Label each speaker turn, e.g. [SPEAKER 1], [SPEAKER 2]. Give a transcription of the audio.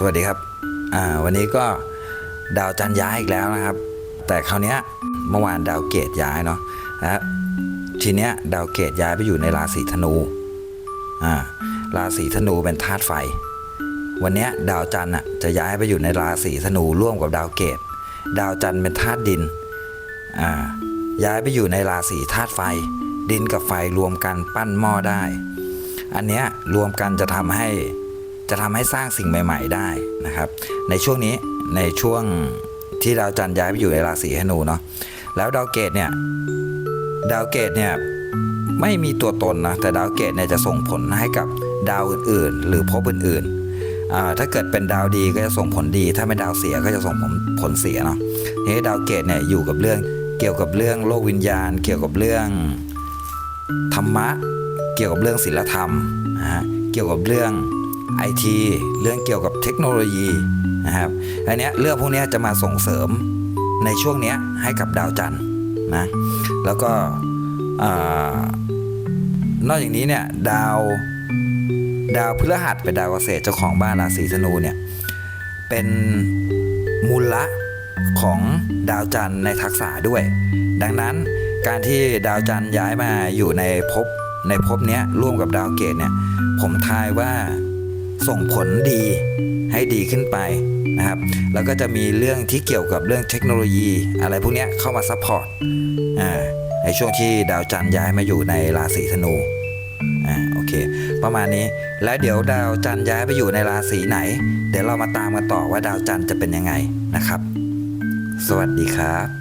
[SPEAKER 1] สวัสดีครับวันนี้ก็ดาวจันย้ายอีกแล้วนะครับ แต่คราวนี้เมื่อวานดาวเกตย้ายเนาะนะทีเนี้ยดาวเกตย้ายไปอยู่ในราศีธนูอ่าราศีธนูเป็นธาตุไฟ วันนี้ดาวจันทร์อะจะย้ายไปอยู่ในราศีธนูร่วมกับดาวเกตดาวจันทร์เป็นธาตุดินอ่าย้ายไปอยู่ในราศีธาตุไฟ ดินกับไฟรวมกันปั้นหม้อได้ อันเนี้ยรวมกันจะทำให้ จะทำให้สร้างสิ่งใหม่ ๆ ได้นะครับ ในช่วงนี้ในช่วงที่ดาวจันทร์ย้ายไปอยู่ในราศีธนูเนาะแล้วดาวเกตเนี่ยดาวเกตเนี่ยไม่มีตัวตนนะแต่ดาวเกตเนี่ยจะส่งผลให้กับดาวอื่น ๆ หรือภพอื่นๆอ่าถ้าเกิดเป็นดาวดีก็จะส่งผลดี ถ้าเป็นดาวเสียก็จะส่งผลผลเสียเนาะนี้ดาวเกตเนี่ยอยู่กับเรื่องเกี่ยวกับเรื่องโลกวิญญาณ เกี่ยวกับเรื่องธรรมะ เกี่ยวกับเรื่องศิลธรรมนะฮะเกี่ยวกับเรื่อง ไอทีเรื่องเกี่ยวกับเทคโนโลยีนะครับอันนี้เรื่องพวกนี้จะมาส่งเสริมในช่วงเนี้ยให้กับดาวจันทร์นะแล้วก็นอกจากนี้เนี่ยดาวดาวพฤหัสเป็นดาวเกษตรเจ้าของบ้านราศีธนูเนี่ยเป็นมูลละของดาวจันทร์ในทักษะด้วย ดังนั้นการที่ดาวจันทร์ย้ายมาอยู่ในภพในภพเนี้ยร่วมกับดาวเกตเนี่ยผมทายว่า ส่งผลดีให้ดีขึ้นไปนะครับแล้วก็จะมีเรื่องที่เกี่ยวกับเรื่องเทคโนโลยี อะไรพวกนี้เข้ามาซัพพอร์ตในช่วงที่ดาวจันทร์ย้ายมาอยู่ในราศีธนูอ่าโอเค ประมาณนี้แล้วเดี๋ยวดาวจันทร์ย้ายไปอยู่ในราศีไหน เดี๋ยวเรามาตามกันต่อว่าดาวจันทร์จะเป็นยังไงนะครับ สวัสดีครับ